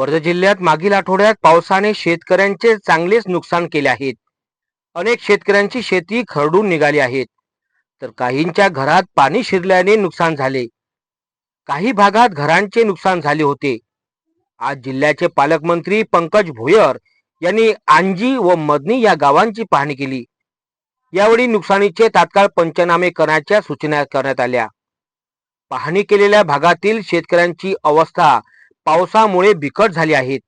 वर्धा जिल्ह्यात मागील आठवड्यात पावसाने शेतकऱ्यांचे चांगलेच नुकसान केले आहेत. अनेक शेतकऱ्यांची शेती खरडून निघाली आहेत. तर काहींच्या घरात पाणी शिरल्याने नुकसान झाले. काही भागात घरांचे नुकसान झाले होते. आज जिल्ह्याचे पालकमंत्री पंकज भोयर यांनी आंजी व मदनी या गावांची पाहणी केली. यावेळी नुकसानीचे तात्काळ पंचनामे करण्याच्या सूचना करण्यात आल्या. पाहणी केलेल्या भागातील शेतकऱ्यांची अवस्था पावसामुळे बिकट झाली आहेत.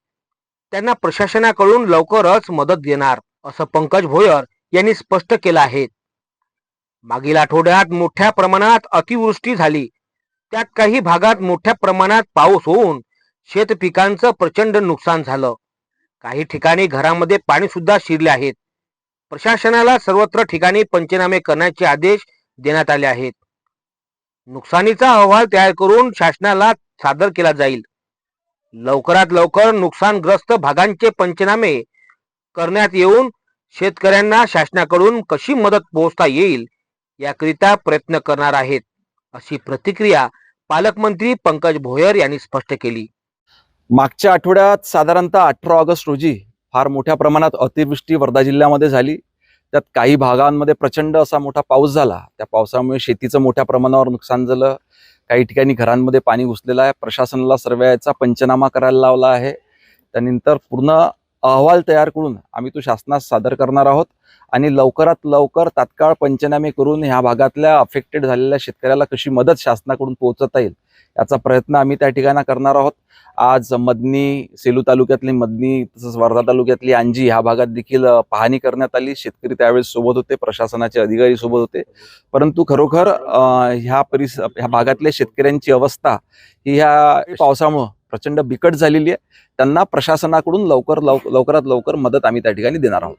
त्यांना प्रशासनाकडून लवकरच मदत देणार असं पंकज भोयर यांनी स्पष्ट केलं आहे. मागील आठवड्यात मोठ्या प्रमाणात अतिवृष्टी झाली. त्यात काही भागात मोठ्या प्रमाणात पाऊस होऊन शेत पिकांचं प्रचंड नुकसान झालं. काही ठिकाणी घरामध्ये पाणी सुद्धा शिरले आहेत. प्रशासनाला सर्वत्र ठिकाणी पंचनामे करण्याचे आदेश देण्यात आले आहेत. नुकसानीचा अहवाल तयार करून शासनाला सादर केला जाईल. लवकरात लवकर नुकसानग्रस्त भागांचे पंचनामे करण्यात येऊन शेतकऱ्यांना शासनाकडून कशी मदत पोहोचता येईल याकरिता प्रयत्न करणार आहेत अशी प्रतिक्रिया पालकमंत्री पंकज भोयर यांनी स्पष्ट केली. मागच्या आठवड्यात साधारणतः अठरा ऑगस्ट रोजी फार मोठ्या प्रमाणात अतिवृष्टी वर्धा जिल्ह्यामध्ये झाली. त्यात काही भागांमध्ये प्रचंड असा मोठा पाऊस झाला. त्या पावसामुळे शेतीचं मोठ्या प्रमाणावर नुकसान झालं. काही ठिकाणी घरांमध्ये पाणी घुसलेलं आहे. प्रशासनाला सर्व याचा पंचनामा करायला लावला आहे. त्यानंतर पूर्ण अहवाल तयार करून आम्ही तो शासनास सादर करणार आहोत. आणि लवकरात लवकर तात्काळ पंचनामे करून ह्या भागातल्या अफेक्टेड झालेल्या शेतकऱ्याला कशी मदत शासनाकडून पोहोचवता येईल याचा प्रयत्न आम्ही त्या ठिकाणी करणार आहोत. आज मदनी सेलू तालुक्यातली मदनी तसंच वर्धा तालुक्यातली अंजी ह्या भागात देखील पाहणी करण्यात आली. शेतकरी त्यावेळेस सोबत होते प्रशासनाचे अधिकारी सोबत होते. परंतु खरोखर ह्या परिस ह्या भागातल्या शेतकऱ्यांची अवस्था ही ह्या पावसामुळं प्रचंड बिकट झालेली आहे. त्यांना प्रशासनाकडून लवकर लव लवकरात लवकर मदत आम्ही त्या ठिकाणी देणार आहोत.